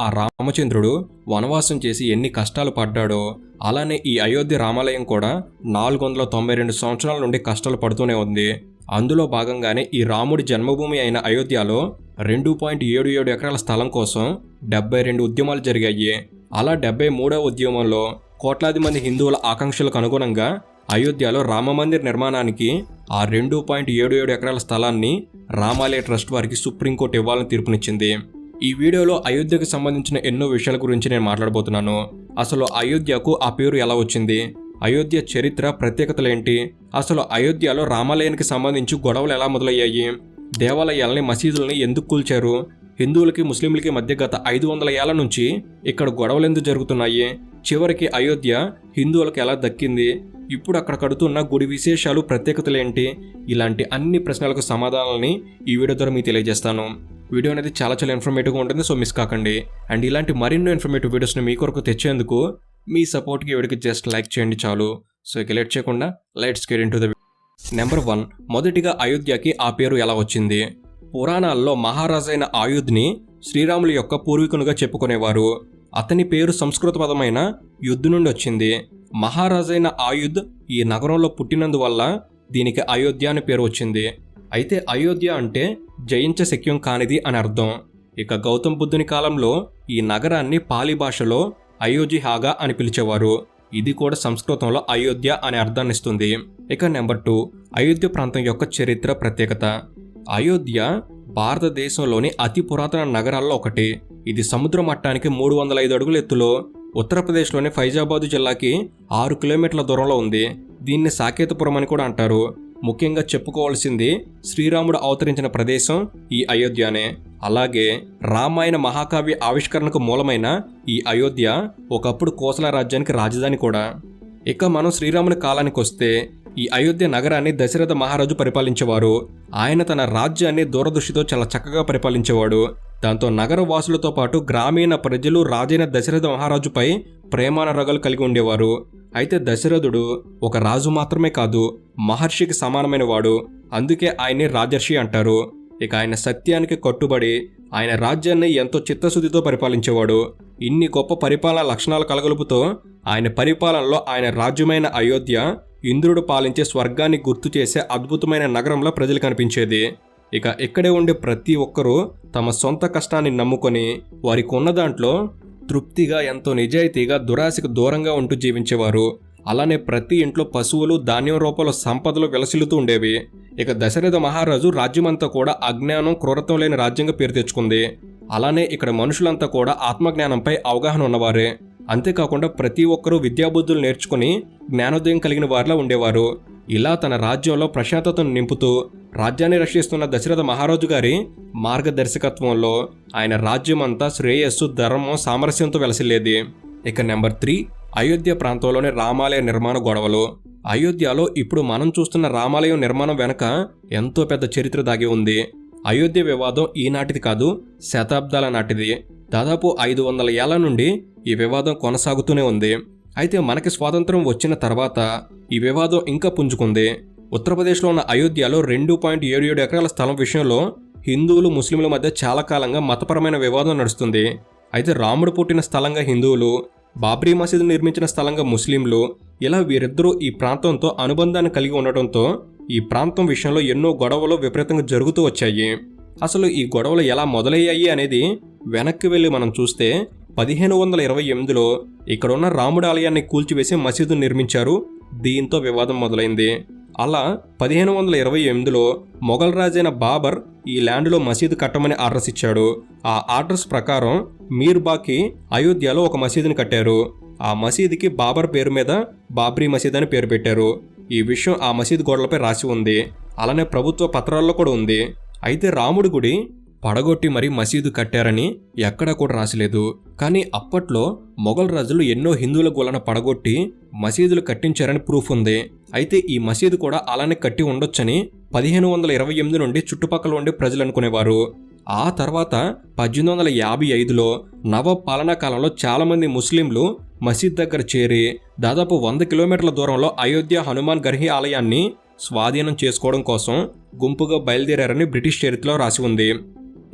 ఆ రామచంద్రుడు వనవాసం చేసి ఎన్ని కష్టాలు పడ్డాడో అలానే ఈ అయోధ్య రామాలయం కూడా నాలుగు వందల తొంభై రెండు సంవత్సరాల నుండి కష్టాలు పడుతూనే ఉంది. అందులో భాగంగానే ఈ రాముడి జన్మభూమి అయిన అయోధ్యలో రెండు పాయింట్ ఏడు ఏడు ఎకరాల స్థలం కోసం డెబ్బై రెండు ఉద్యమాలు జరిగాయి. అలా డెబ్బై మూడవ ఉద్యమంలో కోట్లాది మంది హిందువుల ఆకాంక్షలకు అనుగుణంగా అయోధ్యలో రామమందిర్ నిర్మాణానికి ఆ రెండు పాయింట్ ఏడు ఏడు ఎకరాల స్థలాన్ని రామాలయ ట్రస్ట్ వారికి సుప్రీంకోర్టు ఇవ్వాలని తీర్పునిచ్చింది. ఈ వీడియోలో అయోధ్యకు సంబంధించిన ఎన్నో విషయాల గురించి నేను మాట్లాడబోతున్నాను. అసలు అయోధ్యకు ఆ పేరు ఎలా వచ్చింది? అయోధ్య చరిత్ర ప్రత్యేకతలేంటి అసలు అయోధ్యలో రామాలయానికి సంబంధించి గొడవలు ఎలా మొదలయ్యాయి? దేవాలయాలని మసీదులని ఎందుకు కూల్చారు? హిందువులకి ముస్లింలకి మధ్య గత ఐదు వందల ఏళ్ళ నుంచి ఇక్కడ గొడవలు ఎందుకు జరుగుతున్నాయి? చివరికి అయోధ్య హిందువులకు ఎలా దక్కింది? ఇప్పుడు అక్కడ కడుతున్న గుడి విశేషాలు ప్రత్యేకతలేంటి ఇలాంటి అన్ని ప్రశ్నలకు సమాధానాలని ఈ వీడియో ద్వారా మీకు తెలియజేస్తాను. వీడియో అనేది చాలా చాలా ఇన్ఫర్మేటివ్గా ఉంటుంది సో మిస్ కాకండి. అండ్ ఇలాంటి మరిన్నో ఇన్ఫర్మేటివ్ వీడియోస్ని మీ కొరకు తెచ్చేందుకు మీ సపోర్ట్కి వీడికి జస్ట్ లైక్ చేయండి చాలు. సో ఇక లేట్ చేయకుండా let's get into the number one మొదటిగా అయోధ్యకి ఆ పేరు ఎలా వచ్చింది? పురాణాల్లో మహారాజైన ఆయుధ్ని శ్రీరాముల యొక్క పూర్వీకునిగా చెప్పుకునేవారు. అతని పేరు సంస్కృత పదమైన యుద్ధ నుండి వచ్చింది. మహారాజైన ఆయుధ్ ఈ నగరంలో పుట్టినందువల్ల దీనికి అయోధ్య అని పేరు వచ్చింది. అయితే అయోధ్య అంటే జయించ శక్యం కానిది అని అర్థం. ఇక గౌతమ్ బుద్ధుని కాలంలో ఈ నగరాన్ని పాలి భాషలో అయోజిహాగా అని పిలిచేవారు. ఇది కూడా సంస్కృతంలో అయోధ్య అనే అర్థాన్నిస్తుంది ఇక నెంబర్ టూ అయోధ్య ప్రాంతం యొక్క చరిత్ర ప్రత్యేకత. అయోధ్య భారతదేశంలోని అతి పురాతన నగరాల్లో ఒకటి. ఇది సముద్ర మట్టానికి మూడు వందల ఐదు అడుగుల ఎత్తులో ఉత్తరప్రదేశ్లోని ఫైజాబాద్ జిల్లాకి ఆరు కిలోమీటర్ల దూరంలో ఉంది. దీన్ని సాకేతపురం అని కూడా అంటారు. ముఖ్యంగా చెప్పుకోవాల్సింది శ్రీరాముడు అవతరించిన ప్రదేశం ఈ అయోధ్యనే. అలాగే రామాయణ మహాకావ్య ఆవిష్కరణకు మూలమైన ఈ అయోధ్య ఒకప్పుడు కోసల రాజ్యానికి రాజధాని కూడా. ఇక మనం శ్రీరాముని కాలానికి వస్తే ఈ అయోధ్య నగరాన్ని దశరథ మహారాజు పరిపాలించేవారు. ఆయన తన రాజ్యాన్ని దూరదృష్టితో చాలా చక్కగా పరిపాలించేవాడు. దాంతో నగర వాసులతో పాటు గ్రామీణ ప్రజలు రాజైన దశరథ మహారాజుపై ప్రేమానురాగాలు కలిగి ఉండేవారు. అయితే దశరథుడు ఒక రాజు మాత్రమే కాదు మహర్షికి సమానమైన వాడు. అందుకే ఆయన్ని రాజర్షి అంటారు. ఇక ఆయన సత్యానికి కట్టుబడి ఆయన రాజ్యాన్ని ఎంతో చిత్తశుద్ధితో పరిపాలించేవాడు. ఇన్ని గొప్ప పరిపాలన లక్షణాలు కలగలుపుతో ఆయన పరిపాలనలో ఆయన రాజ్యమైన అయోధ్య ఇంద్రుడు పాలించే స్వర్గాన్ని గుర్తు చేసే అద్భుతమైన నగరంలో ప్రజలు కనిపించేది. ఇక ఇక్కడే ఉండే ప్రతి ఒక్కరూ తమ సొంత కష్టాన్ని నమ్ముకొని వారికి ఉన్న దాంట్లో తృప్తిగా ఎంతో నిజాయితీగా దురాశకు దూరంగా ఉంటూ జీవించేవారు. అలానే ప్రతి ఇంట్లో పశువులు ధాన్యం రూపంలో సంపదలు విలసిల్లుతూ ఉండేవి. ఇక దశరథ మహారాజు రాజ్యమంతా కూడా అజ్ఞానం క్రూరత్వం లేని రాజ్యంగా పేరు తెచ్చుకుంది. అలానే ఇక్కడ మనుషులంతా కూడా ఆత్మజ్ఞానంపై అవగాహన ఉన్నవారే. అంతేకాకుండా ప్రతి ఒక్కరూ విద్యాబుద్ధులు నేర్చుకుని జ్ఞానోదయం కలిగిన వారిలా ఉండేవారు. ఇలా తన రాజ్యంలో ప్రశాంతతను నింపుతూ రాజ్యాన్ని రక్షిస్తున్న దశరథ మహారాజు గారి మార్గదర్శకత్వంలో ఆయన రాజ్యమంతా శ్రేయస్సు ధర్మం సామరస్యంతో వెలసిల్లేది. ఇక నెంబర్ త్రీ అయోధ్య ప్రాంతంలోని రామాలయ నిర్మాణ గొడవలు. అయోధ్యలో ఇప్పుడు మనం చూస్తున్న రామాలయం నిర్మాణం వెనక ఎంతో పెద్ద చరిత్ర దాగి ఉంది. అయోధ్య వివాదం ఈనాటిది కాదు శతాబ్దాల నాటిది. దాదాపు ఐదు వందల ఏళ్ళ నుండి ఈ వివాదం కొనసాగుతూనే ఉంది. అయితే మనకి స్వాతంత్రం వచ్చిన తర్వాత ఈ వివాదం ఇంకా పుంజుకుంది. ఉత్తరప్రదేశ్లో ఉన్న అయోధ్యలో రెండు పాయింట్ ఏడు ఏడు ఎకరాల స్థలం విషయంలో హిందువులు ముస్లింల మధ్య చాలా కాలంగా మతపరమైన వివాదం నడుస్తుంది. అయితే రాముడు పుట్టిన స్థలంగా హిందువులు బాబ్రీ మసీదు నిర్మించిన స్థలంగా ముస్లింలు ఇలా వీరిద్దరూ ఈ ప్రాంతంతో అనుబంధాన్ని కలిగి ఉండటంతో ఈ ప్రాంతం విషయంలో ఎన్నో గొడవలు విపరీతంగా జరుగుతూ వచ్చాయి. అసలు ఈ గొడవలు ఎలా మొదలయ్యాయి అనేది వెనక్కి వెళ్ళి మనం చూస్తే పదిహేను వందల ఇరవై ఎనిమిదిలో ఇక్కడున్న రాముడి ఆలయాన్ని కూల్చివేసి మసీదు నిర్మించారు. దీంతో వివాదం మొదలైంది. అలా పదిహేను వందల ఇరవై ఎనిమిదిలో మొఘల్ రాజైన బాబర్ ఈ ల్యాండ్లో మసీదు కట్టమని ఆర్డర్స్ ఇచ్చాడు. ఆ ఆర్డర్స్ ప్రకారం మీర్ బాకి అయోధ్యలో ఒక మసీదుని కట్టారు. ఆ మసీదుకి బాబర్ పేరు మీద బాబ్రీ మసీద్ అని పేరు పెట్టారు. ఈ విషయం ఆ మసీద్ గోడలపై రాసి ఉంది. అలానే ప్రభుత్వ పత్రాల్లో కూడా ఉంది. అయితే రాముడి గుడి పడగొట్టి మరీ మసీదు కట్టారని ఎక్కడా కూడా రాసిలేదు. కానీ అప్పట్లో మొఘల్ రాజులు ఎన్నో హిందువుల గోలను పడగొట్టి మసీదులు కట్టించారని ప్రూఫ్ ఉంది. అయితే ఈ మసీదు కూడా అలానే కట్టి ఉండొచ్చని పదిహేను వందల ఇరవై ఎనిమిది నుండి చుట్టుపక్కల ఉండే ప్రజలు అనుకునేవారు. ఆ తర్వాత పద్దెనిమిది వందల యాభై ఐదులో నవ పాలనా కాలంలో చాలామంది ముస్లింలు మసీద్ దగ్గర చేరి దాదాపు వంద కిలోమీటర్ల దూరంలో అయోధ్య హనుమాన్ గర్హి ఆలయాన్ని స్వాధీనం చేసుకోవడం కోసం గుంపుగా బయలుదేరారని బ్రిటిష్ చరిత్రలో రాసి ఉంది.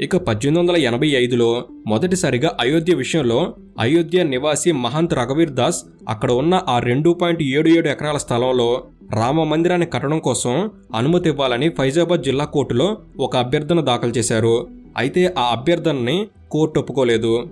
ఇక పద్దెనిమిది వందల ఎనభై ఐదులో మొదటిసారిగా అయోధ్య విషయంలో అయోధ్య నివాసి మహంత్ రఘువీర్ దాస్ అక్కడ ఉన్న ఆ రెండు పాయింట్ ఏడు ఏడు ఎకరాల స్థలంలో రామ మందిరాన్ని కట్టడం కోసం అనుమతి ఇవ్వాలని ఫైజాబాద్ జిల్లా కోర్టులో ఒక అభ్యర్థన దాఖలు చేశారు. అయితే ఆ అభ్యర్థనని కోర్టు ఒప్పుకోలేదు.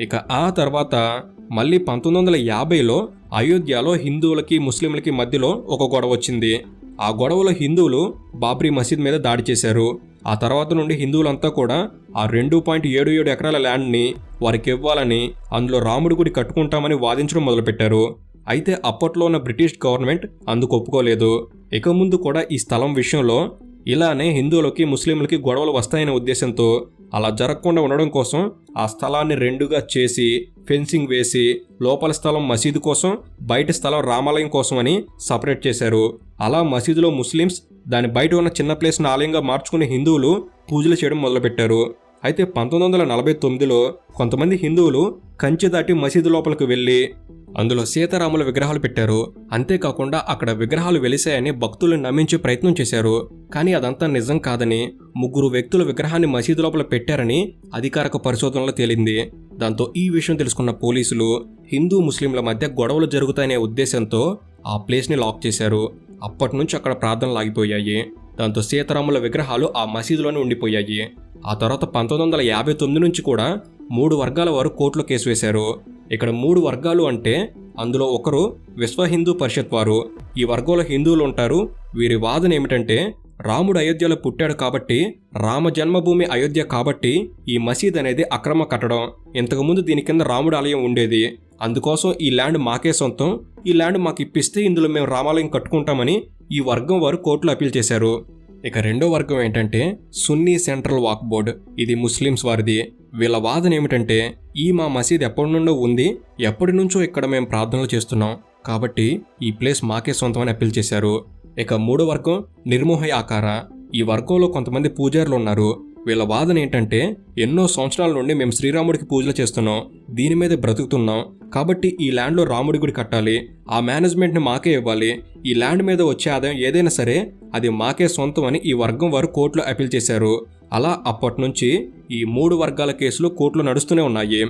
ఇక ఆ తర్వాత మళ్ళీ పంతొమ్మిది వందల యాభైలో అయోధ్యలో హిందువులకి ముస్లింలకి మధ్యలో ఒక గొడవ వచ్చింది. ఆ గొడవలో హిందువులు బాబ్రీ మసీద్ మీద దాడి చేశారు. ఆ తర్వాత నుండి హిందువులంతా కూడా ఆ రెండు పాయింట్ ఏడు ఏడు ఎకరాల ల్యాండ్ని వారికి ఇవ్వాలని అందులో రాముడి గుడి కట్టుకుంటామని వాదించడం మొదలుపెట్టారు. అయితే అప్పట్లో ఉన్న బ్రిటిష్ గవర్నమెంట్ అందుకు ఒప్పుకోలేదు. ఇక ముందు కూడా ఈ స్థలం విషయంలో ఇలానే హిందువులకి ముస్లింలకి గొడవలు వస్తాయనే ఉద్దేశంతో అలా జరగకుండా ఉండడం కోసం ఆ స్థలాన్ని రెండుగా చేసి ఫెన్సింగ్ వేసి లోపల స్థలం మసీదు కోసం బయట స్థలం రామాలయం కోసం అని సపరేట్ చేశారు. అలా మసీదులో ముస్లిమ్స్ దాని బయట ఉన్న చిన్న ప్లేస్ను ఆలయంగా మార్చుకునే హిందువులు పూజలు చేయడం మొదలుపెట్టారు. అయితే పంతొమ్మిది వందల నలభై తొమ్మిదిలో కొంతమంది హిందువులు కంచె దాటి మసీదు లోపలికి వెళ్ళి అందులో సీతారాముల విగ్రహాలు పెట్టారు. అంతేకాకుండా అక్కడ విగ్రహాలు వెలిసాయని భక్తులు నమ్మించే ప్రయత్నం చేశారు. కానీ అదంతా నిజం కాదని ముగ్గురు వ్యక్తుల విగ్రహాన్ని మసీదు లోపల పెట్టారని అధికారిక పరిశోధనలో తేలింది. దాంతో ఈ విషయం తెలుసుకున్న పోలీసులు హిందూ ముస్లింల మధ్య గొడవలు జరుగుతాయనే ఉద్దేశంతో ఆ ప్లేస్ని లాక్ చేశారు. అప్పటి నుంచి అక్కడ ప్రార్థనలు ఆగిపోయాయి. దాంతో సీతారాముల విగ్రహాలు ఆ మసీదులోనే ఉండిపోయాయి. ఆ తర్వాత పంతొమ్మిది వందల యాభై తొమ్మిది నుంచి కూడా మూడు వర్గాల వారు కోర్టులో కేసు వేశారు. ఇక్కడ మూడు వర్గాలు అంటే అందులో ఒకరు విశ్వ హిందూ పరిషత్ వారు. ఈ వర్గంలో హిందువులు ఉంటారు. వీరి వాదన ఏమిటంటే రాముడు అయోధ్యలో పుట్టాడు కాబట్టి రామ జన్మభూమి అయోధ్య కాబట్టి ఈ మసీద్ అనేది అక్రమ కట్టడం. ఇంతకుముందు దీని కింద రాముడు ఆలయం ఉండేది. అందుకోసం ఈ ల్యాండ్ మాకే సొంతం. ఈ ల్యాండ్ మాకు ఇప్పిస్తే ఇందులో మేము రామాలయం కట్టుకుంటామని ఈ వర్గం వారు కోర్టులో అప్పీల్ చేశారు. ఇక రెండో వర్గం ఏంటంటే సున్నీ సెంట్రల్ వాక్ బోర్డ్. ఇది ముస్లిమ్స్ వారిది. వీళ్ళ వాదన ఏమిటంటే ఈ మా మసీద్ ఎప్పటి నుండో ఉంది ఎప్పటి నుంచో ఇక్కడ మేము ప్రార్థనలు చేస్తున్నాం. కాబట్టి ఈ ప్లేస్ మాకే సొంతమని అప్పీల్ చేశారు. ఇక మూడో వర్గం నిర్మోహయ ఆకార ఈ వర్గంలో కొంతమంది పూజారులు ఉన్నారు. వీళ్ళ వాదన ఏంటంటే ఎన్నో సంవత్సరాల నుండి మేము శ్రీరాముడికి పూజలు చేస్తున్నాం దీని మీద బ్రతుకుతున్నాం కాబట్టి ఈ ల్యాండ్లో రాముడి గుడి కట్టాలి ఆ మేనేజ్మెంట్ని మాకే ఇవ్వాలి ఈ ల్యాండ్ మీద వచ్చే ఆదాయం ఏదైనా సరే అది మాకే సొంతం అని ఈ వర్గం వారు కోర్టులో అప్పీల్ చేశారు. అలా అప్పటి నుంచి ఈ మూడు వర్గాల కేసులు కోర్టులో నడుస్తూనే ఉన్నాయి.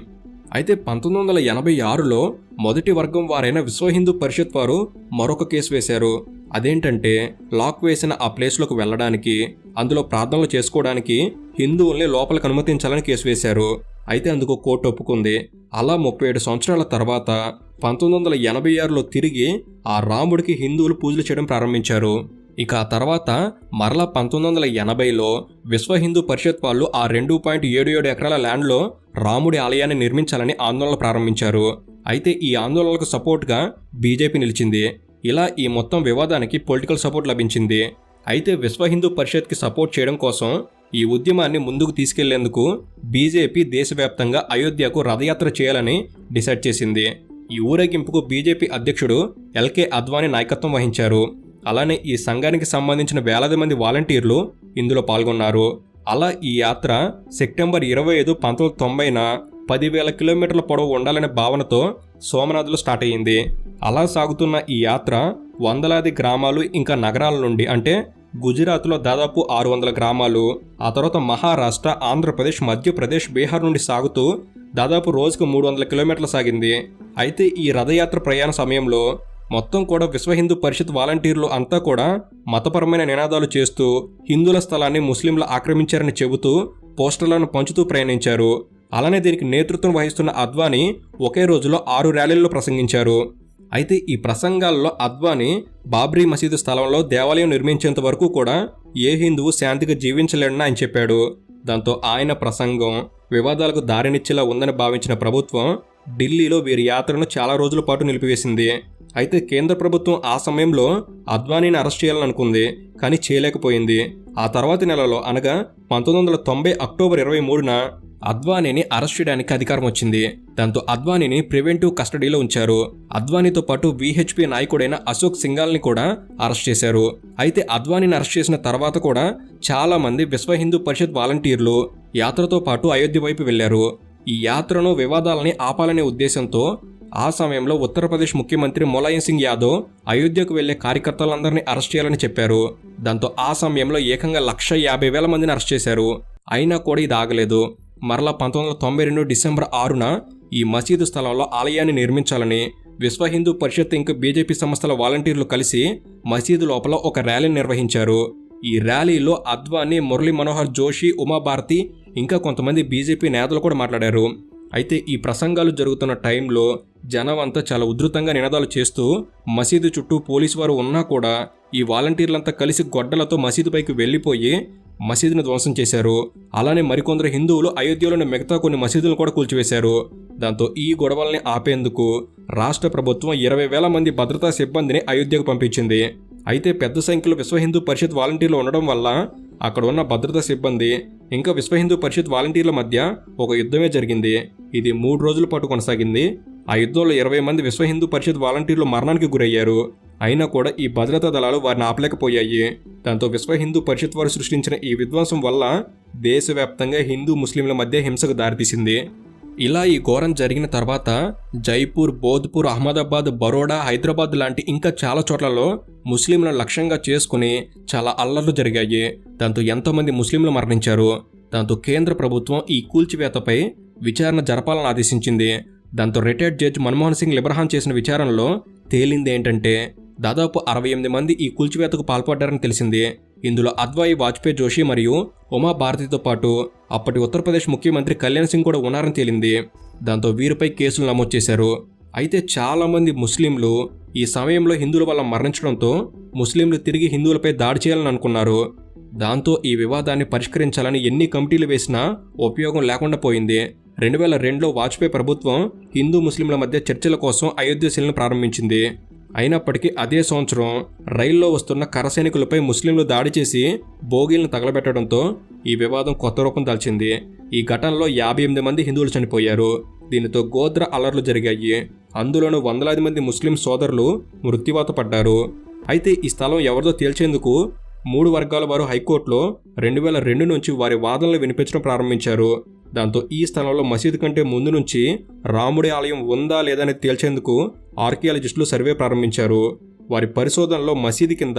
అయితే పంతొమ్మిది వందల ఎనభై ఆరులో మొదటి వర్గం వారైన విశ్వ హిందూ పరిషత్ వారు మరొక కేసు వేశారు. అదేంటంటే లాక్ వేసిన ఆ ప్లేస్లోకి వెళ్ళడానికి అందులో ప్రార్థనలు చేసుకోవడానికి హిందువుల్ని లోపలికి అనుమతించాలని కేసు వేశారు. అయితే అందుకు కోర్టు ఒప్పుకుంది. అలా ముప్పై ఏడు సంవత్సరాల తర్వాత పంతొమ్మిది వందల ఎనభై ఆరులో తిరిగి ఆ రాముడికి హిందువులు పూజలు చేయడం ప్రారంభించారు. ఇక ఆ తర్వాత మరలా పంతొమ్మిది వందల ఎనభైలో విశ్వ హిందూ పరిషత్ వాళ్ళు ఆ రెండు పాయింట్ ఏడు ఏడు ఎకరాల ల్యాండ్లో రాముడి ఆలయాన్ని నిర్మించాలని ఆందోళన ప్రారంభించారు. అయితే ఈ ఆందోళనలకు సపోర్ట్గా బీజేపీ నిలిచింది. ఇలా ఈ మొత్తం వివాదానికి పొలిటికల్ సపోర్ట్ లభించింది. అయితే విశ్వ హిందూ పరిషత్కి సపోర్ట్ చేయడం కోసం ఈ ఉద్యమాన్ని ముందుకు తీసుకెళ్ళేందుకు బీజేపీ దేశవ్యాప్తంగా అయోధ్యకు రథయాత్ర చేయాలని డిసైడ్ చేసింది. ఈ ఊరేగింపుకు బీజేపీ అధ్యక్షుడు ఎల్కే అద్వానీ నాయకత్వం వహించారు. అలానే ఈ సంఘానికి సంబంధించిన వేలాది మంది వాలంటీర్లు ఇందులో పాల్గొన్నారు. అలా ఈ యాత్ర సెప్టెంబర్ ఇరవై ఐదు పంతొమ్మిది తొంభైన పదివేల కిలోమీటర్ల పొడవు ఉండాలనే భావనతో సోమనాథ్లో స్టార్ట్ అయ్యింది. అలా సాగుతున్న ఈ యాత్ర వందలాది గ్రామాలు ఇంకా నగరాల నుండి అంటే గుజరాత్లో దాదాపు ఆరు వందల గ్రామాలు ఆ తర్వాత మహారాష్ట్ర ఆంధ్రప్రదేశ్ మధ్యప్రదేశ్ బీహార్ నుండి సాగుతూ దాదాపు రోజుకు మూడు వందల కిలోమీటర్లు సాగింది. అయితే ఈ రథయాత్ర ప్రయాణ సమయంలో మొత్తం కూడా విశ్వ హిందూ పరిషత్ వాలంటీర్లు అంతా కూడా మతపరమైన నినాదాలు చేస్తూ హిందువుల స్థలాన్ని ముస్లింలు ఆక్రమించారని చెబుతూ పోస్టర్లను పంచుతూ ప్రయాణించారు. అలానే దీనికి నేతృత్వం వహిస్తున్న అద్వానీ ఒకే రోజులో ఆరు ర్యాలీల్లో ప్రసంగించారు. అయితే ఈ ప్రసంగాల్లో అద్వానీ బాబ్రీ మసీదు స్థలంలో దేవాలయం నిర్మించేంత వరకు కూడా ఏ హిందువు శాంతిగా జీవించలేడని ఆయన చెప్పాడు. దాంతో ఆయన ప్రసంగం వివాదాలకు దారినిచ్చేలా ఉందని భావించిన ప్రభుత్వం ఢిల్లీలో వీరి యాత్రను చాలా రోజుల పాటు నిలిపివేసింది. అయితే కేంద్ర ప్రభుత్వం ఆ సమయంలో అద్వానీని అరెస్ట్ చేయాలనుకుంది కానీ చేయలేకపోయింది. ఆ తర్వాతి నెలలో అనగా పంతొమ్మిది వందల తొంభై అక్టోబర్ ఇరవై మూడున అద్వానీని అరెస్ట్ చేయడానికి అధికారం వచ్చింది. దాంతో అద్వానీని ప్రివెంటివ్ కస్టడీలో ఉంచారు. అద్వానీతో పాటు విహెచ్పి నాయకుడైన అశోక్ సింగాల్ని కూడా అరెస్ట్ చేశారు. అయితే అద్వానీని అరెస్ట్ చేసిన తర్వాత కూడా చాలా మంది విశ్వ హిందూ పరిషత్ వాలంటీర్లు యాత్రతో పాటు అయోధ్య వైపు వెళ్ళారు ఈ యాత్రను వివాదాలని ఆపాలనే ఉద్దేశంతో ఆ సమయంలో ఉత్తరప్రదేశ్ ముఖ్యమంత్రి ములాయం సింగ్ యాదవ్ అయోధ్యకు వెళ్ళే కార్యకర్తలందరినీ అరెస్ట్ చేయాలని చెప్పారు. దాంతో ఆ సమయంలో ఏకంగా లక్ష యాభై వేల మందిని అరెస్ట్ చేశారు. అయినా కూడా ఇది ఆగలేదు. మరలా పంతొమ్మిది వందల తొంభై రెండు డిసెంబర్ ఆరున ఈ మసీదు స్థలంలో ఆలయాన్ని నిర్మించాలని విశ్వ హిందూ పరిషత్ ఇంకా బీజేపీ సంస్థల వాలంటీర్లు కలిసి మసీదు లోపల ఒక ర్యాలీని నిర్వహించారు. ఈ ర్యాలీలో అద్వానీ మురళీ మనోహర్ జోషి ఉమాభారతి ఇంకా కొంతమంది బీజేపీ నేతలు కూడా మాట్లాడారు. అయితే ఈ ప్రసంగాలు జరుగుతున్న టైంలో జనం అంతా చాలా ఉధృతంగా నినాదాలు చేస్తూ మసీదు చుట్టూ పోలీసు వారు ఉన్నా కూడా ఈ వాలంటీర్లంతా కలిసి గొడ్డలతో మసీదు పైకి వెళ్ళిపోయి మసీదును ధ్వంసం చేశారు. అలానే మరికొందరు హిందువులు అయోధ్యలోని మిగతా కొన్ని మసీదులను కూడా కూల్చివేశారు. దాంతో ఈ గొడవల్ని ఆపేందుకు రాష్ట్ర ప్రభుత్వం ఇరవై వేల మంది భద్రతా సిబ్బందిని అయోధ్యకు పంపించింది. అయితే పెద్ద సంఖ్యలో విశ్వ హిందూ పరిషత్ వాలంటీర్లు ఉండడం వల్ల అక్కడ ఉన్న భద్రతా సిబ్బంది ఇంకా విశ్వ హిందూ పరిషత్ వాలంటీర్ల మధ్య ఒక యుద్ధమే జరిగింది. ఇది మూడు రోజుల పాటు కొనసాగింది. ఆ యుద్ధంలో ఇరవై మంది విశ్వ హిందూ పరిషత్ వాలంటీర్లు మరణానికి గురయ్యారు. అయినా కూడా ఈ భద్రతా దళాలు వారిని ఆపలేకపోయాయి. దాంతో విశ్వ హిందూ పరిషత్ వారు సృష్టించిన ఈ విధ్వంసం వల్ల దేశవ్యాప్తంగా హిందూ ముస్లింల మధ్య హింసకు దారితీసింది. ఇలా ఈ ఘోరం జరిగిన తర్వాత జైపూర్ బోధ్పూర్ అహ్మదాబాద్ బరోడా హైదరాబాద్ లాంటి ఇంకా చాలా చోట్లలో ముస్లింలను లక్ష్యంగా చేసుకుని చాలా అల్లర్లు జరిగాయి. దాంతో ఎంతోమంది ముస్లింలు మరణించారు. దాంతో కేంద్ర ప్రభుత్వం ఈ కూల్చివేతపై విచారణ జరపాలని ఆదేశించింది. దాంతో రిటైర్డ్ జడ్జ్ మన్మోహన్ సింగ్ లిబ్రహాన్ చేసిన విచారణలో తేలింది ఏంటంటే దాదాపు అరవై ఎనిమిది మంది ఈ కూల్చివేతకు పాల్పడ్డారని తెలిసింది. ఇందులో అద్వాయి వాజ్పేయి జోషి మరియు ఉమా భారతితో పాటు అప్పటి ఉత్తరప్రదేశ్ ముఖ్యమంత్రి కళ్యాణ్ సింగ్ కూడా ఉన్నారని తేలింది. దాంతో వీరిపై కేసులు నమోదు చేశారు. అయితే చాలామంది ముస్లింలు ఈ సమయంలో హిందువుల వల్ల మరణించడంతో ముస్లింలు తిరిగి హిందువులపై దాడి చేయాలని అనుకున్నారు. దాంతో ఈ వివాదాన్ని పరిష్కరించాలని ఎన్ని కమిటీలు వేసినా ఉపయోగం లేకుండా పోయింది. రెండు వేల రెండులో వాజ్పేయి ప్రభుత్వం హిందూ ముస్లింల మధ్య చర్చల కోసం అయోధ్య శిలను ప్రారంభించింది. అయినప్పటికీ అదే సంవత్సరం రైల్లో వస్తున్న కరసైనికులపై ముస్లింలు దాడి చేసి బోగీలను తగలబెట్టడంతో ఈ వివాదం కొత్త రూపం దాల్చింది. ఈ ఘటనలో యాభై ఎనిమిది మంది హిందువులు చనిపోయారు. దీనితో గోద్ర అలర్లు జరిగాయి. అందులోనూ వందలాది మంది ముస్లిం సోదరులు మృత్యువాత పడ్డారు. అయితే ఈ స్థలం ఎవరిదో తేల్చేందుకు మూడు వర్గాల వారు హైకోర్టులో రెండు వేల రెండు నుంచి వారి వాదనలు వినిపించడం ప్రారంభించారు. దాంతో ఈ స్థలంలో మసీదు కంటే ముందు నుంచి రాముడి ఆలయం ఉందా లేదా అని తేల్చేందుకు ఆర్కియాలజిస్టులు సర్వే ప్రారంభించారు. వారి పరిశోధనలో మసీదు కింద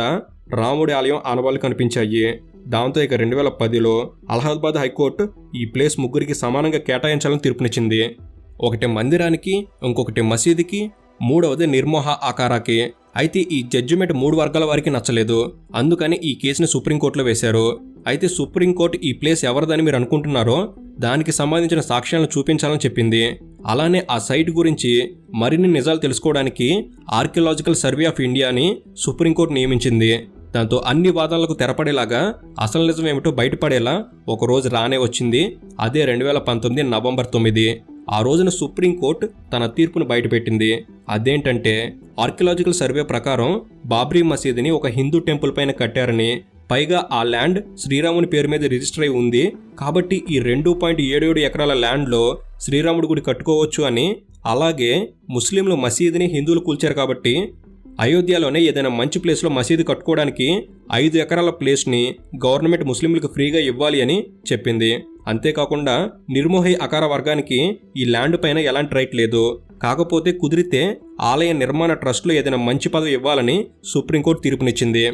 రాముడి ఆలయం ఆనవాళ్ళు కనిపించాయి. దాంతో ఇక రెండు వేల పదిలో అలహాబాద్ హైకోర్టు ఈ ప్లేస్ ముగ్గురికి సమానంగా కేటాయించాలని తీర్పునిచ్చింది. ఒకటి మందిరానికి ఇంకొకటి మసీదుకి మూడవది నిర్మోహ ఆకారాకి. అయితే ఈ జడ్జిమెంట్ మూడు వర్గాల వారికి నచ్చలేదు. అందుకని ఈ కేసుని సుప్రీంకోర్టులో వేశారు. అయితే సుప్రీంకోర్టు ఈ ప్లేస్ ఎవరిదని మీరు అనుకుంటున్నారో దానికి సంబంధించిన సాక్ష్యాలను చూపించాలని చెప్పింది. అలానే ఆ సైట్ గురించి మరిన్ని నిజాలు తెలుసుకోవడానికి ఆర్కియలాజికల్ సర్వే ఆఫ్ ఇండియాని సుప్రీంకోర్టు నియమించింది. దాంతో అన్ని వాదనలకు తెరపడేలాగా అసలు నిజం ఏమిటో బయటపడేలా ఒక రోజు రానే వచ్చింది. అదే రెండు వేల పంతొమ్మిది నవంబర్ తొమ్మిది. ఆ రోజున సుప్రీంకోర్టు తన తీర్పును బయటపెట్టింది. అదేంటంటే ఆర్కియలాజికల్ సర్వే ప్రకారం బాబ్రీ మసీదుని ఒక హిందూ టెంపుల్ పైన కట్టారని పైగా ఆ ల్యాండ్ శ్రీరాముని పేరు మీద రిజిస్టర్ అయి ఉంది. కాబట్టి ఈ రెండు పాయింట్ ఏడు ఏడు ఎకరాల ల్యాండ్లో శ్రీరాముడి గుడి కట్టుకోవచ్చు అని అలాగే ముస్లింలు మసీదుని హిందువులు కూల్చారు కాబట్టి అయోధ్యలోనే ఏదైనా మంచి ప్లేస్లో మసీదు కట్టుకోవడానికి ఐదు ఎకరాల ప్లేస్ని గవర్నమెంట్ ముస్లింలకు ఫ్రీగా ఇవ్వాలి అని చెప్పింది. అంతేకాకుండా నిర్మోహి అకార వర్గానికి ఈ ల్యాండ్ పైన ఎలాంటి రైట్ లేదు. కాకపోతే కుదిరితే ఆలయ నిర్మాణ ట్రస్ట్లో ఏదైనా మంచి పదవి ఇవ్వాలని సుప్రీంకోర్టు తీర్పునిచ్చింది.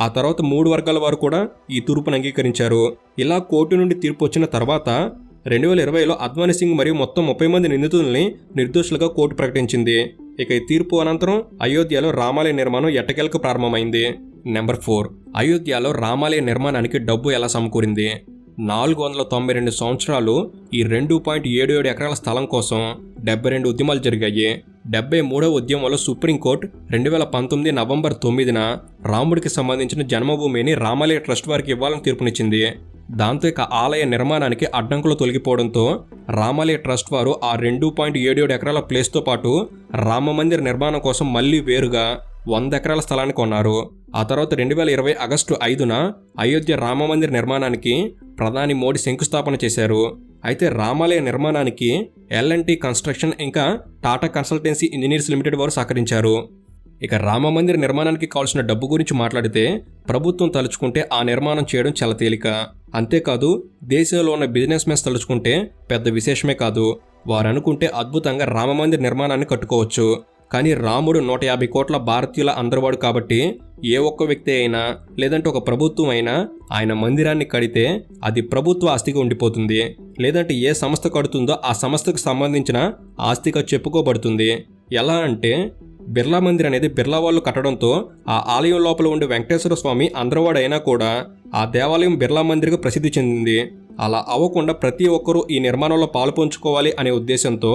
ఆ తర్వాత మూడు వర్గాల వారు కూడా ఈ తీర్పును అంగీకరించారు. ఇలా కోర్టు నుండి తీర్పు వచ్చిన తర్వాత రెండు వేల ఇరవైలో అద్వానీ సింగ్ మరియు మొత్తం ముప్పై మంది నిందితుల్ని నిర్దోషులుగా కోర్టు ప్రకటించింది. ఇక ఈ తీర్పు అనంతరం అయోధ్యలో రామాలయ నిర్మాణం ఎట్టకేలకు ప్రారంభమైంది? Number four. అయోధ్యలో రామాలయ నిర్మాణానికి డబ్బు ఎలా సమకూరింది? నాలుగు వందల తొంభై రెండు సంవత్సరాలు ఈ రెండు పాయింట్ ఏడు ఏడు ఎకరాల స్థలం కోసం డెబ్బై రెండు ఉద్యమాలు జరిగాయి. డెబ్బై మూడవ ఉద్యమంలో సుప్రీంకోర్టు రెండు వేల పంతొమ్మిది నవంబర్ తొమ్మిదిన రాముడికి సంబంధించిన జన్మభూమిని రామాలయ ట్రస్ట్ వారికి ఇవ్వాలని తీర్పునిచ్చింది. దాంతో ఇక ఆలయ నిర్మాణానికి అడ్డంకులు తొలగిపోవడంతో రామాలయ ట్రస్ట్ వారు ఆ రెండు పాయింట్ ఏడు ఏడు ఎకరాల ప్లేస్తో పాటు రామ మందిర నిర్మాణం కోసం మళ్ళీ వేరుగా వంద ఎకరాల స్థలాన్ని కొన్నారు. ఆ తర్వాత రెండు వేల ఇరవై ఆగస్టు ఐదున అయోధ్య రామమందిర్ నిర్మాణానికి ప్రధాని మోడీ శంకుస్థాపన చేశారు. అయితే రామాలయ నిర్మాణానికి ఎల్ఎన్టీ కన్స్ట్రక్షన్ ఇంకా టాటా కన్సల్టెన్సీ ఇంజనీర్స్ లిమిటెడ్ వారు సహకరించారు. ఇక రామ మందిర్ నిర్మాణానికి కావాల్సిన డబ్బు గురించి మాట్లాడితే ప్రభుత్వం తలుచుకుంటే ఆ నిర్మాణం చేయడం చాలా తేలిక. అంతేకాదు దేశంలో ఉన్న బిజినెస్ మెన్స్ తలుచుకుంటే పెద్ద విశేషమే కాదు. వారు అనుకుంటే అద్భుతంగా రామమందిర్ నిర్మాణాన్ని కట్టుకోవచ్చు. కానీ రాముడు నూట యాభై కోట్ల భారతీయుల అందరివాడు కాబట్టి ఏ ఒక్క వ్యక్తి అయినా లేదంటే ఒక ప్రభుత్వం అయినా ఆయన మందిరాన్ని కడితే అది ప్రభుత్వ ఆస్తిగా ఉండిపోతుంది. లేదంటే ఏ సంస్థ కడుతుందో ఆ సంస్థకు సంబంధించిన ఆస్తిగా చెప్పుకోబడుతుంది. ఎలా అంటే బిర్లా మందిర్ అనేది బిర్లా వాళ్ళు కట్టడంతో ఆ ఆలయం లోపల ఉండే వెంకటేశ్వర స్వామి అందరవాడైనా కూడా ఆ దేవాలయం బిర్లా మందిర్గా ప్రసిద్ధి చెందింది. అలా అవ్వకుండా ప్రతి ఒక్కరూ ఈ నిర్మాణంలో పాలు పంచుకోవాలి అనే ఉద్దేశంతో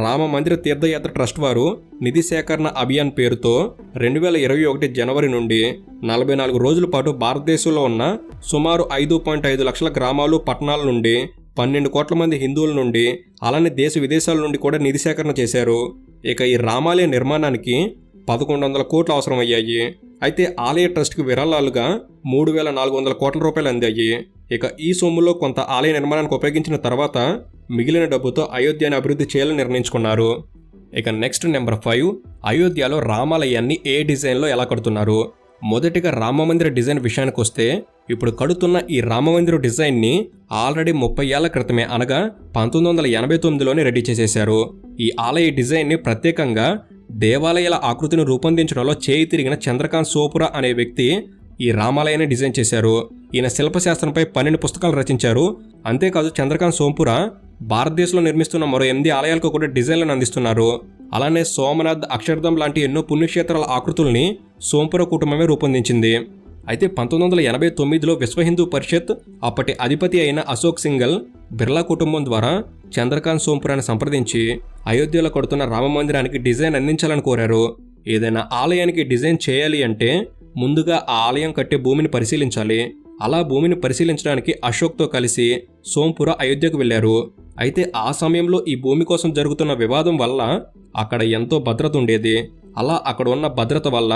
రామ మందిర తీర్థయాత్ర ట్రస్ట్ వారు నిధి సేకరణ అభియాన్ పేరుతో రెండు వేల ఇరవై ఒకటి జనవరి నుండి నలభై నాలుగు రోజుల పాటు భారతదేశంలో ఉన్న సుమారు ఐదు పాయింట్ ఐదు లక్షల గ్రామాలు పట్టణాల నుండి పన్నెండు కోట్ల మంది హిందువుల నుండి అలానే దేశ విదేశాల నుండి కూడా నిధి సేకరణ చేశారు. ఇక ఈ రామాలయ నిర్మాణానికి పదకొండు వందల కోట్లు అవసరమయ్యాయి. అయితే ఆలయ ట్రస్ట్కి విరాళాలుగా మూడు వేల నాలుగు వందల కోట్ల రూపాయలు అందాయి. ఇక ఈ సొమ్ములో కొంత ఆలయ నిర్మాణానికి ఉపయోగించిన తర్వాత మిగిలిన డబ్బుతో అయోధ్యని అభివృద్ధి చేయాలని నిర్ణయించుకున్నారు. ఇక నెక్స్ట్ నెంబర్ ఫైవ్ అయోధ్యలో రామాలయాన్ని ఏ డిజైన్లో ఎలా కడుతున్నారు? మొదటిగా రామమందిర డిజైన్ విషయానికి వస్తే ఇప్పుడు కడుతున్న ఈ రామమందిర డిజైన్ని ఆల్రెడీ ముప్పై ఏళ్ళ క్రితమే అనగా పంతొమ్మిది వందల ఎనభై తొమ్మిదిలోనే రెడీ చేసేశారు. ఈ ఆలయ డిజైన్ని ప్రత్యేకంగా దేవాలయాల ఆకృతిని రూపొందించడంలో చేయి తిరిగిన చంద్రకాంత్ సోపురా అనే వ్యక్తి ఈ రామాలయాన్ని డిజైన్ చేశారు. ఈయన శిల్పశాస్త్రంపై పన్నెండు పుస్తకాలు రచించారు. అంతేకాదు చంద్రకాంత్ సోంపురా భారతదేశంలో నిర్మిస్తున్న మరో ఎనిమిది ఆలయాలకు కూడా డిజైన్లను అందిస్తున్నారు. అలానే సోమనాథ్ అక్షర్ధం లాంటి ఎన్నో పుణ్యక్షేత్రాల ఆకృతుల్ని సోంపుర కుటుంబమే రూపొందించింది. అయితే పంతొమ్మిది వందల ఎనభై తొమ్మిదిలో విశ్వ హిందూ పరిషత్ అప్పటి అధిపతి అయిన అశోక్ సింగల్ బిర్లా కుటుంబం ద్వారా చంద్రకాంత్ సోంపురాన్ని సంప్రదించి అయోధ్యలో కడుతున్న రామ మందిరానికి డిజైన్ అందించాలని కోరారు. ఏదైనా ఆలయానికి డిజైన్ చేయాలి అంటే ముందుగా ఆ ఆలయం కట్టే భూమిని పరిశీలించాలి. అలా భూమిని పరిశీలించడానికి అశోక్తో కలిసి సోంపుర అయోధ్యకు వెళ్ళారు అయితే ఆ సమయంలో ఈ భూమి కోసం జరుగుతున్న వివాదం వల్ల అక్కడ ఎంతో భద్రత ఉండేది. అలా అక్కడ ఉన్న భద్రత వల్ల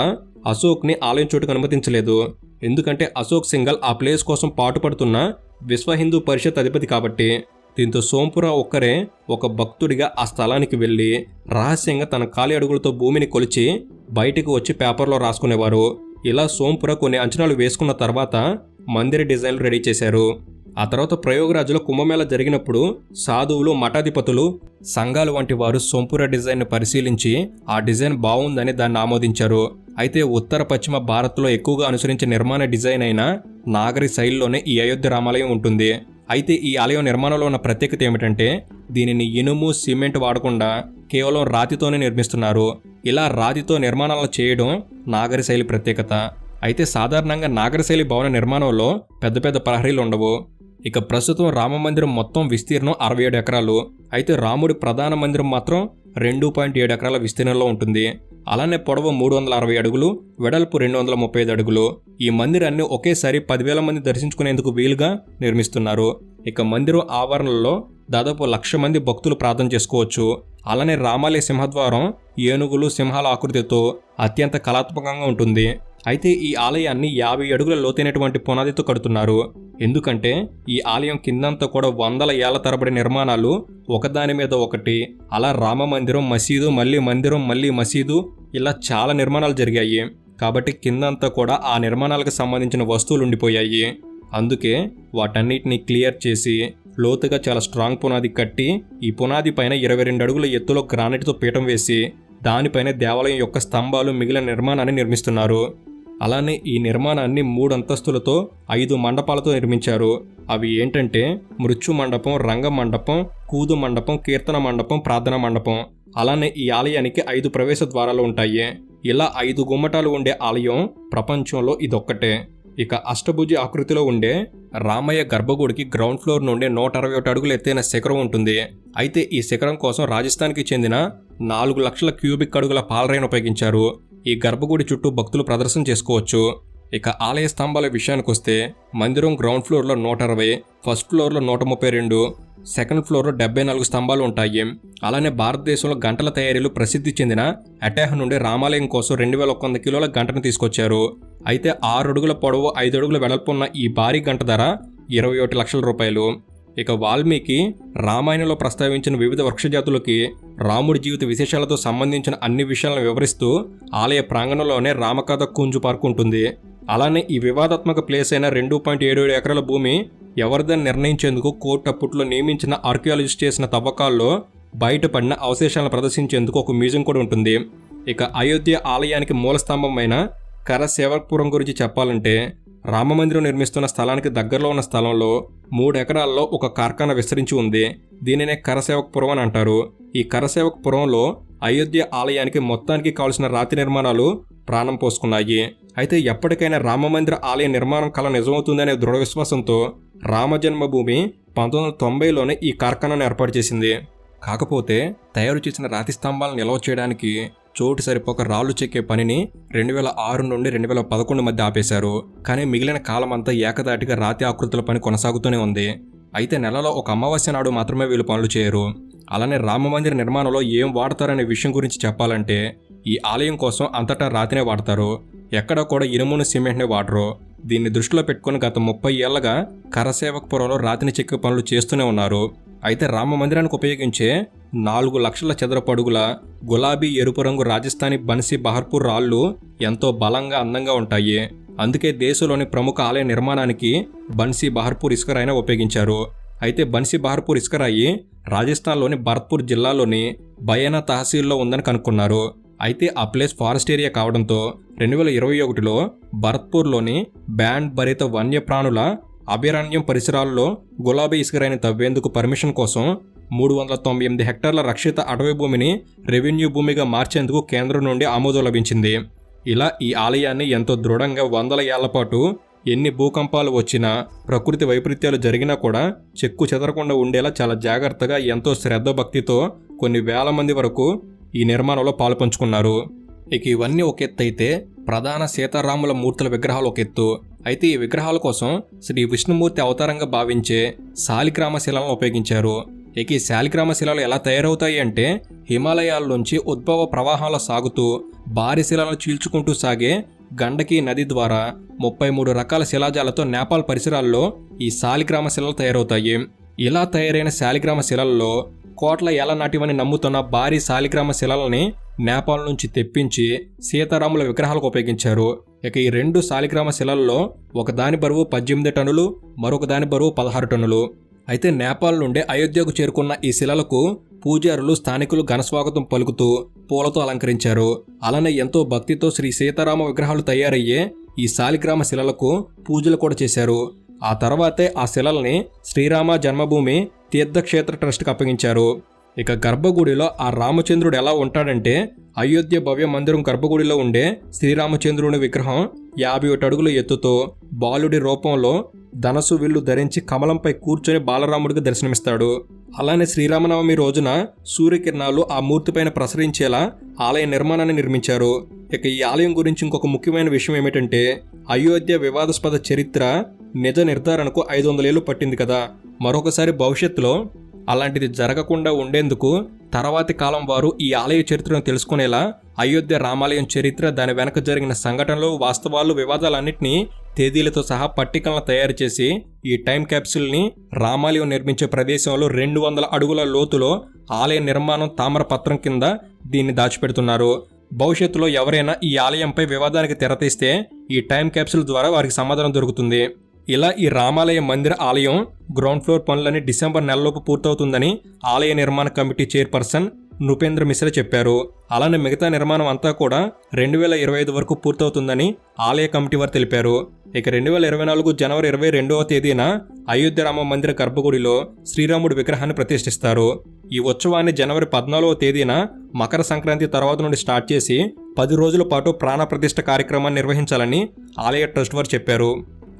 అశోక్ని ఆలయం చోటుకు అనుమతించలేదు. ఎందుకంటే అశోక్ సింగల్ ఆ ప్లేస్ కోసం పాటుపడుతున్న విశ్వ హిందూ పరిషత్ అధిపతి కాబట్టి దీంతో సోంపుర ఒక్కరే ఒక భక్తుడిగా ఆ స్థలానికి వెళ్ళి రహస్యంగా తన ఖాళీ అడుగులతో భూమిని కొలిచి బయటకు వచ్చి పేపర్లో రాసుకునేవారు. ఇలా సోంపుర కొన్ని అంచనాలు వేసుకున్న తర్వాత మందిర డిజైన్లు రెడీ చేశారు. ఆ తర్వాత ప్రయోగరాజులో కుంభమేళ జరిగినప్పుడు సాధువులు మఠాధిపతులు సంఘాలు వంటి వారు సొంపుర డిజైన్ను పరిశీలించి ఆ డిజైన్ బాగుందని దాన్ని ఆమోదించారు. అయితే ఉత్తర పశ్చిమ భారత్లో ఎక్కువగా అనుసరించే నిర్మాణ డిజైన్ అయిన నాగరి శైలిలోనే ఈ అయోధ్య రామాలయం ఉంటుంది. అయితే ఈ ఆలయం నిర్మాణంలో ఉన్న ప్రత్యేకత ఏమిటంటే దీనిని ఇనుము సిమెంట్ వాడకుండా కేవలం రాతితోనే నిర్మిస్తున్నారు. ఇలా రాతితో నిర్మాణాలు చేయడం నాగరి శైలి ప్రత్యేకత. అయితే సాధారణంగా నాగరశైలి భవన నిర్మాణంలో పెద్ద పెద్ద ప్రహరీలు ఉండవు. ఇక ప్రస్తుతం రామ మందిరం మొత్తం విస్తీర్ణం అరవై ఏడు ఎకరాలు. అయితే రాముడి ప్రధాన మందిరం మాత్రం రెండు పాయింట్ ఏడు ఎకరాల విస్తీర్ణంలో ఉంటుంది. అలానే పొడవు మూడు వందల అరవై అడుగులు వెడల్పు రెండు వందల ముప్పై ఐదు అడుగులు. ఈ మందిరాన్ని ఒకేసారి పదివేల మంది దర్శించుకునేందుకు వీలుగా నిర్మిస్తున్నారు. ఇక మందిరం ఆవరణలో దాదాపు లక్ష మంది భక్తులు ప్రార్థన చేసుకోవచ్చు. అలానే రామాలయ సింహద్వారం ఏనుగులు సింహాల ఆకృతితో అత్యంత కళాత్మకంగా ఉంటుంది. అయితే ఈ ఆలయాన్ని యాభై అడుగుల లోతైనటువంటి పునాదితో కడుతున్నారు. ఎందుకంటే ఈ ఆలయం కిందంతా కూడా వందల ఏళ్ళ తరబడి నిర్మాణాలు ఒకదాని మీద ఒకటి అలా రామ మందిరం మసీదు మళ్ళీ మందిరం మళ్ళీ మసీదు ఇలా చాలా నిర్మాణాలు జరిగాయి. కాబట్టి కిందంతా కూడా ఆ నిర్మాణాలకు సంబంధించిన వస్తువులు ఉండిపోయాయి. అందుకే వాటన్నిటిని క్లియర్ చేసి లోతుగా చాలా స్ట్రాంగ్ పునాది కట్టి ఈ పునాది పైన ఇరవై రెండు అడుగుల ఎత్తులో గ్రానైట్తో పీఠం వేసి దానిపైన దేవాలయం యొక్క స్తంభాలు మిగిలిన నిర్మాణాన్ని నిర్మిస్తున్నారు. అలానే ఈ నిర్మాణాన్ని మూడు అంతస్తులతో ఐదు మండపాలతో నిర్మించారు. అవి ఏంటంటే మృత్యు మండపం రంగ మండపం కూదు మండపం కీర్తన మండపం ప్రార్థన మండపం. అలానే ఈ ఆలయానికి ఐదు ప్రవేశ ద్వారాలు ఉంటాయి. ఇలా ఐదు గుమ్మటాలు ఉండే ఆలయం ప్రపంచంలో ఇదొక్కటే. ఇక అష్టభుజి ఆకృతిలో ఉండే రామయ్య గర్భగుడికి గ్రౌండ్ ఫ్లోర్ నుండి నూట అరవై ఒకటి అడుగులు ఎత్తైన శిఖరం ఉంటుంది. అయితే ఈ శిఖరం కోసం రాజస్థాన్కి చెందిన నాలుగు లక్షల క్యూబిక్ అడుగుల పాలరైన ఉపయోగించారు. ఈ గర్భగుడి చుట్టూ భక్తులు ప్రదర్శన చేసుకోవచ్చు. ఇక ఆలయ స్తంభాల విషయానికి వస్తే మందిరం గ్రౌండ్ ఫ్లోర్లో నూట అరవై ఫస్ట్ ఫ్లోర్లో నూట ముప్పై రెండు సెకండ్ ఫ్లోర్లో డెబ్బై నాలుగు స్తంభాలు ఉంటాయి. అలానే భారతదేశంలో గంటల తయారీలు ప్రసిద్ధి చెందిన అటాహ్ నుండి రామాలయం కోసం రెండు వేల ఒక్క వంద కిలోల గంటను తీసుకొచ్చారు. అయితే ఆరు అడుగుల పొడవు ఐదు అడుగుల వెడల్పున్న ఈ భారీ గంట ధర ఇరవై ఒకటి లక్షల రూపాయలు. ఇక వాల్మీకి రామాయణంలో ప్రస్తావించిన వివిధ వృక్షజాతులకి రాముడి జీవిత విశేషాలతో సంబంధించిన అన్ని విషయాలను వివరిస్తూ ఆలయ ప్రాంగణంలోనే రామకథ కుంజు పార్క్ ఉంటుంది. అలానే ఈ వివాదాత్మక ప్లేస్ అయిన రెండు పాయింట్ ఏడు ఏడు ఎకరాల భూమి ఎవరిదని నిర్ణయించేందుకు కోర్టు అప్పట్లో నియమించిన ఆర్కియాలజిస్ట్ చేసిన తవ్వకాల్లో బయటపడిన అవశేషాలను ప్రదర్శించేందుకు ఒక మ్యూజియం కూడా ఉంటుంది. ఇక అయోధ్య ఆలయానికి మూలస్తంభమైన కర కరసేవక్పురం గురించి చెప్పాలంటే రామమందిరం నిర్మిస్తున్న స్థలానికి దగ్గరలో ఉన్న స్థలంలో మూడు ఎకరాల్లో ఒక కార్ఖానా విస్తరించి ఉంది. దీనినే కరసేవకపురం అని అంటారు. ఈ కరసేవకపురంలో అయోధ్య ఆలయానికి మొత్తానికి కావలసిన రాతి నిర్మాణాలు ప్రాణం పోసుకున్నాయి. అయితే ఎప్పటికైనా రామమందిర ఆలయ నిర్మాణం కళ నిజమవుతుందనే దృఢ విశ్వాసంతో రామజన్మభూమి పంతొమ్మిది వందల తొంభైలోనే ఈ కార్ఖానాను ఏర్పాటు చేసింది. కాకపోతే తయారు చేసిన రాతి స్తంభాలను నిల్వ చేయడానికి చోటు సరిపోక రాళ్ళు చెక్కే పనిని రెండు వేల ఆరు నుండి రెండు వేల పదకొండు మధ్య ఆపేశారు. కానీ మిగిలిన కాలమంతా ఏకదాటిగా రాతి ఆకృతుల పని కొనసాగుతూనే ఉంది. అయితే నెలలో ఒక అమావాస్య నాడు మాత్రమే వీళ్ళు పనులు చేయరు. అలానే రామమందిర నిర్మాణంలో ఏం వాడతారనే విషయం గురించి చెప్పాలంటే ఈ ఆలయం కోసం అంతటా రాతినే వాడతారు. ఎక్కడ కూడా ఇనుమును సిమెంట్ని వాడరు. దీన్ని దృష్టిలో పెట్టుకుని గత ముప్పై ఏళ్ళగా కరసేవకపురంలో రాతిని చెక్కే పనులు చేస్తూనే ఉన్నారు. అయితే రామ మందిరానికి ఉపయోగించే నాలుగు లక్షల చదరపడుగుల గులాబీ ఎరుపు రంగు రాజస్థానీ బన్సీ బహర్పూర్ రాళ్ళు ఎంతో బలంగా అందంగా ఉంటాయి. అందుకే దేశంలోని ప్రముఖ ఆలయ నిర్మాణానికి బన్సీ బహర్పూర్ ఇసుకరాయిని ఉపయోగించారు. అయితే బన్సీ బహర్పూర్ ఇసుకరాయి రాజస్థాన్లోని భరత్పూర్ జిల్లాలోని బయానా తహసీల్లో ఉందని కనుక్కున్నారు. అయితే ఆ ప్లేస్ ఫారెస్ట్ ఏరియా కావడంతో రెండు వేల ఇరవై ఒకటిలో భరత్పూర్లోని బ్యాండ్ భరిత వన్యప్రాణుల అభయారణ్యం పరిసరాల్లో గులాబీ ఇసుకరాయిని తవ్వేందుకు పర్మిషన్ కోసం మూడు వందల తొంభై ఎనిమిది హెక్టార్ల రక్షిత అటవీ భూమిని రెవెన్యూ భూమిగా మార్చేందుకు కేంద్రం నుండి ఆమోదం లభించింది. ఇలా ఈ ఆలయాన్ని ఎంతో దృఢంగా వందల ఏళ్ళ పాటు ఎన్ని భూకంపాలు వచ్చినా ప్రకృతి వైపరీత్యాలు జరిగినా కూడా చెక్కు చెదరకుండా ఉండేలా చాలా జాగ్రత్తగా ఎంతో శ్రద్ధ భక్తితో కొన్ని వేల మంది వరకు ఈ నిర్మాణంలో పాలుపంచుకున్నారు ఇక ఇవన్నీ ఒక ఎత్తు అయితే ప్రధాన సీతారాముల మూర్తుల విగ్రహాలు ఒక ఎత్తు. అయితే ఈ విగ్రహాల కోసం శ్రీ విష్ణుమూర్తి అవతారంగా భావించే శాలిగ్రామ శిలను ఉపయోగించారు. ఇక ఈ శాలిగ్రామ శిలలు ఎలా తయారవుతాయి అంటే హిమాలయాల నుంచి ఉద్భవ ప్రవాహాలు సాగుతూ భారీ శిలను చీల్చుకుంటూ సాగే గండకి నది ద్వారా ముప్పై మూడు రకాల శిలాజాలతో నేపాల్ పరిసరాల్లో ఈ శాలిగ్రామ శిలలు తయారవుతాయి. ఇలా తయారైన శాలిగ్రామ శిలల్లో కోట్ల ఏళ్ళ నాటివని నమ్ముతున్న భారీ శాలిగ్రామ శిలలని నేపాల్ నుంచి తెప్పించి సీతారాముల విగ్రహాలకు ఉపయోగించారు. ఇక ఈ రెండు శాలిగ్రామ శిలల్లో ఒకదాని బరువు పద్దెనిమిది టన్నులు మరొక దాని బరువు పదహారు టన్నులు. అయితే నేపాల్ నుండి అయోధ్యకు చేరుకున్న ఈ శిలలకు పూజారులు స్థానికులు ఘనస్వాగతం పలుకుతూ పూలతో అలంకరించారు. అలానే ఎంతో భక్తితో శ్రీ సీతారామ విగ్రహాలు తయారయ్యే ఈ శాలిగ్రామ శిలలకు పూజలు కూడా చేశారు. ఆ తర్వాతే ఆ శిలల్ని శ్రీరామ జన్మభూమి తీర్థక్షేత్ర ట్రస్ట్కి అప్పగించారు. ఇక గర్భగుడిలో ఆ రామచంద్రుడు ఎలా ఉంటాడంటే అయోధ్య భవ్య మందిరం గర్భగుడిలో ఉండే శ్రీరామచంద్రుని విగ్రహం యాభై ఒకటి అడుగుల ఎత్తుతో బాలుడి రూపంలో ధనసు విల్లు ధరించి కమలంపై కూర్చొని బాలరాముడికి దర్శనమిస్తాడు. అలానే శ్రీరామనవమి రోజున సూర్యకిరణాలు ఆ మూర్తిపైన ప్రసరించేలా ఆలయ నిర్మాణాన్ని నిర్మించారు. ఇక ఈ ఆలయం గురించి ఇంకొక ముఖ్యమైన విషయం ఏమిటంటే అయోధ్య వివాదాస్పద చరిత్ర నిజ నిర్ధారణకు ఐదు వందలేళ్ళు పట్టింది కదా. మరొకసారి భవిష్యత్తులో అలాంటిది జరగకుండా ఉండేందుకు తర్వాతి కాలం వారు ఈ ఆలయ చరిత్రను తెలుసుకునేలా అయోధ్య రామాలయం చరిత్ర దాని వెనక జరిగిన సంఘటనలు వాస్తవాలు వివాదాలన్నింటినీ తేదీలతో సహా పట్టికలను తయారు చేసి ఈ టైం క్యాప్సూల్ని రామాలయం నిర్మించే ప్రదేశంలో రెండు వందల అడుగుల లోతులో ఆలయ నిర్మాణం తామరపత్రం కింద దీన్ని దాచిపెడుతున్నారు. భవిష్యత్తులో ఎవరైనా ఈ ఆలయంపై వివాదానికి తెరతీస్తే ఈ టైం క్యాప్సూల్ ద్వారా వారికి సమాధానం దొరుకుతుంది. ఇలా ఈ రామాలయ మందిర ఆలయం గ్రౌండ్ ఫ్లోర్ పనులని డిసెంబర్ నెలలోపు పూర్తవుతుందని ఆలయ నిర్మాణ కమిటీ చైర్పర్సన్ నృపేంద్ర మిశ్రా చెప్పారు. అలానే మిగతా నిర్మాణం అంతా కూడా రెండు వేల ఇరవై ఐదు వరకు పూర్తవుతుందని ఆలయ కమిటీ వారు తెలిపారు. ఇక రెండు వేల ఇరవై నాలుగు జనవరి ఇరవై రెండవ తేదీన అయోధ్య రామ మందిర గర్భగుడిలో శ్రీరాముడి విగ్రహాన్ని ప్రతిష్ఠిస్తారు. ఈ ఉత్సవాన్ని జనవరి పద్నాలుగవ తేదీన మకర సంక్రాంతి తర్వాత నుండి స్టార్ట్ చేసి పది రోజుల పాటు ప్రాణ ప్రతిష్ఠ కార్యక్రమాన్ని నిర్వహించాలని ఆలయ ట్రస్ట్ వారు చెప్పారు.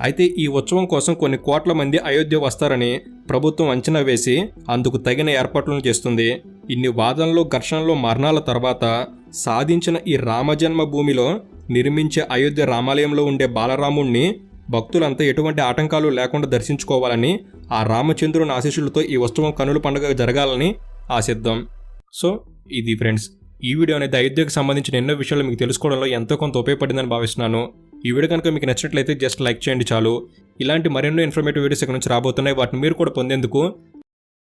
అయితే ఈ ఉత్సవం కోసం కొన్ని కోట్ల మంది అయోధ్య వస్తారని ప్రభుత్వం అంచనా వేసి అందుకు తగిన ఏర్పాట్లను చేస్తుంది. ఇన్ని వాదనలు ఘర్షణలు మరణాల తర్వాత సాధించిన ఈ రామజన్మభూమిలో నిర్మించే అయోధ్య రామాలయంలో ఉండే బాలరాముణ్ణి భక్తులంతా ఎటువంటి ఆటంకాలు లేకుండా దర్శించుకోవాలని ఆ రామచంద్రుని ఆశీస్సులతో ఈ ఉత్సవం కనుల పండుగ జరగాలని ఆశిద్దాం. సో ఇది ఫ్రెండ్స్ ఈ వీడియో అనేది అయోధ్యకు సంబంధించిన ఎన్నో విషయాలు మీకు తెలుసుకోవడంలో ఎంతో కొంత ఉపయోగపడిందని భావిస్తున్నాను. ఈ వీడియో కనుక మీకు నచ్చినట్లయితే జస్ట్ లైక్ చేయండి చాలు. ఇలాంటి మరెన్నో ఇన్ఫర్మేటివ్ వీడియోస్ ఇక్కడ నుంచి రాబోతున్నాయి. వాటిని మీరు కూడా పొందేందుకు